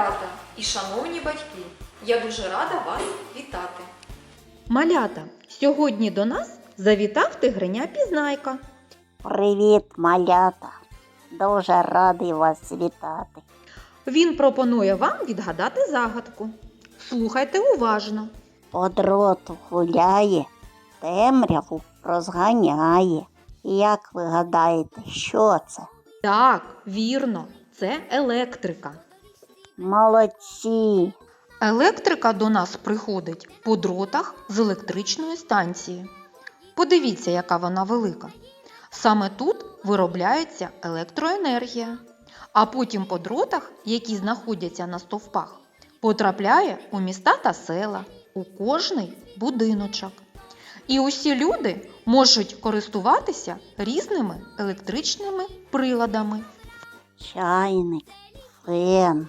малята і шановні батьки! Я дуже рада вас вітати. Малята, сьогодні до нас завітав тигриня Пізнайка. Привіт, малята! Дуже радий вас вітати. Він пропонує вам відгадати загадку. Слухайте уважно. По дроту гуляє, темряву розганяє. Як ви гадаєте, що це? Так, вірно, це електрика. Молодці! Електрика до нас приходить по дротах з електричної станції. Подивіться, яка вона велика. Саме тут виробляється електроенергія, а потім по дротах, які знаходяться на стовпах, потрапляє у міста та села, у кожний будиночок. І усі люди можуть користуватися різними електричними приладами. Чайник, фен,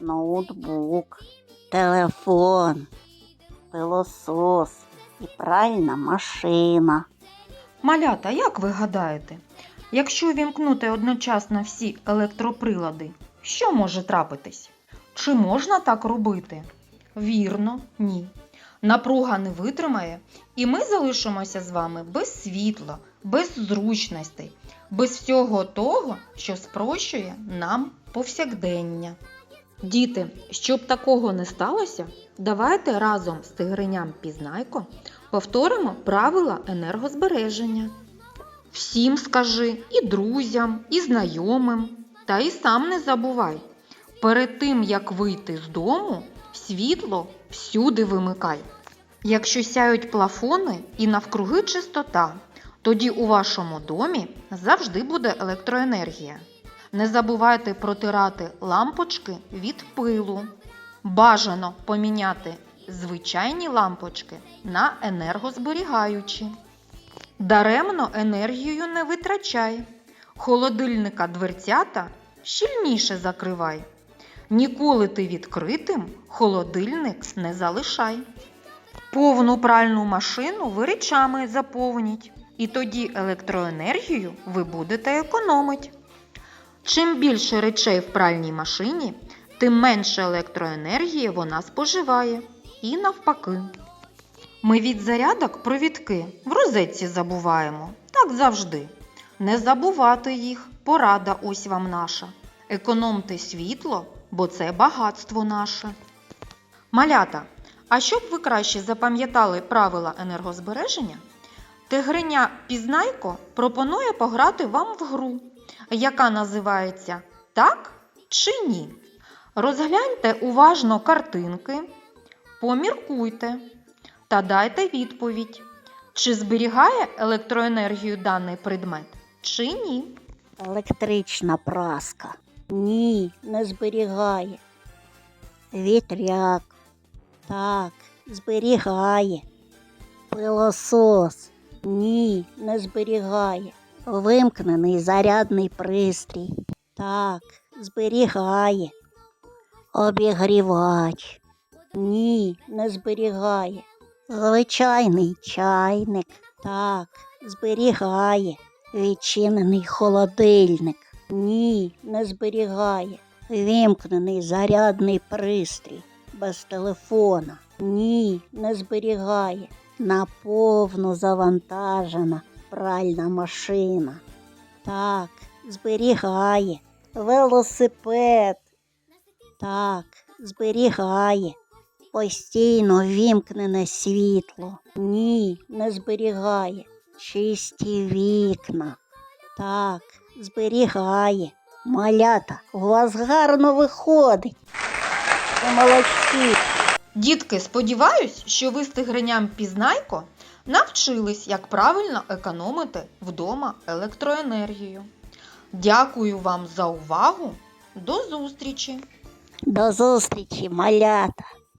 ноутбук, телефон, пилосос і пральна машина. Малята, як ви гадаєте, якщо вімкнути одночасно всі електроприлади, що може трапитись? Чи можна так робити? Вірно, ні. Напруга не витримає, і ми залишимося з вами без світла, без зручностей, без всього того, що спрощує нам повсякдення. Діти, щоб такого не сталося, давайте разом з тигриням Пізнайко повторимо правила енергозбереження. Всім скажи і друзям, і знайомим, та і сам не забувай. Перед тим, як вийти з дому, світло всюди вимикай. Якщо сяють плафони і навкруги чистота, тоді у вашому домі завжди буде електроенергія. Не забувайте протирати лампочки від пилу. Бажано поміняти звичайні лампочки на енергозберігаючі. Даремно енергію не витрачай. Холодильника дверцята щільніше закривай. Ніколи ти відкритим холодильник не залишай. Повну пральну машину ви речами заповніть, і тоді електроенергію ви будете економити. Чим більше речей в пральній машині, тим менше електроенергії вона споживає. І навпаки. Ми від зарядок провідки в розетці забуваємо. Так завжди. Не забувати їх, порада ось вам наша. Економте світло, бо це багатство наше. Малята, а щоб ви краще запам'ятали правила енергозбереження, Тигриня Пізнайко пропонує пограти вам в гру, яка називається Так чи ні. Розгляньте уважно картинки, поміркуйте та дайте відповідь, чи зберігає електроенергію даний предмет, чи ні. Електрична праска. Ні, не зберігає. Вітряк. Так, зберігає. Пилосос. Ні, не зберігає. Вимкнений зарядний пристрій. Так, зберігає. Обігрівач. Ні, не зберігає. Звичайний чайник. Так, зберігає. Відчинений холодильник. Ні, не зберігає. Вімкнений зарядний пристрій без телефона. Ні, не зберігає. Наповну завантажена пральна машина. Так, зберігає. Велосипед. Так, зберігає. Постійно вімкнене світло. Ні, не зберігає. Чисті вікна. Так, зберігає. Малята, у вас гарно виходить. Ви молодці. Дітки, сподіваюсь, що ви з тигриням Пізнайко навчились, як правильно економити вдома електроенергію. Дякую вам за увагу. До зустрічі! До зустрічі, малята.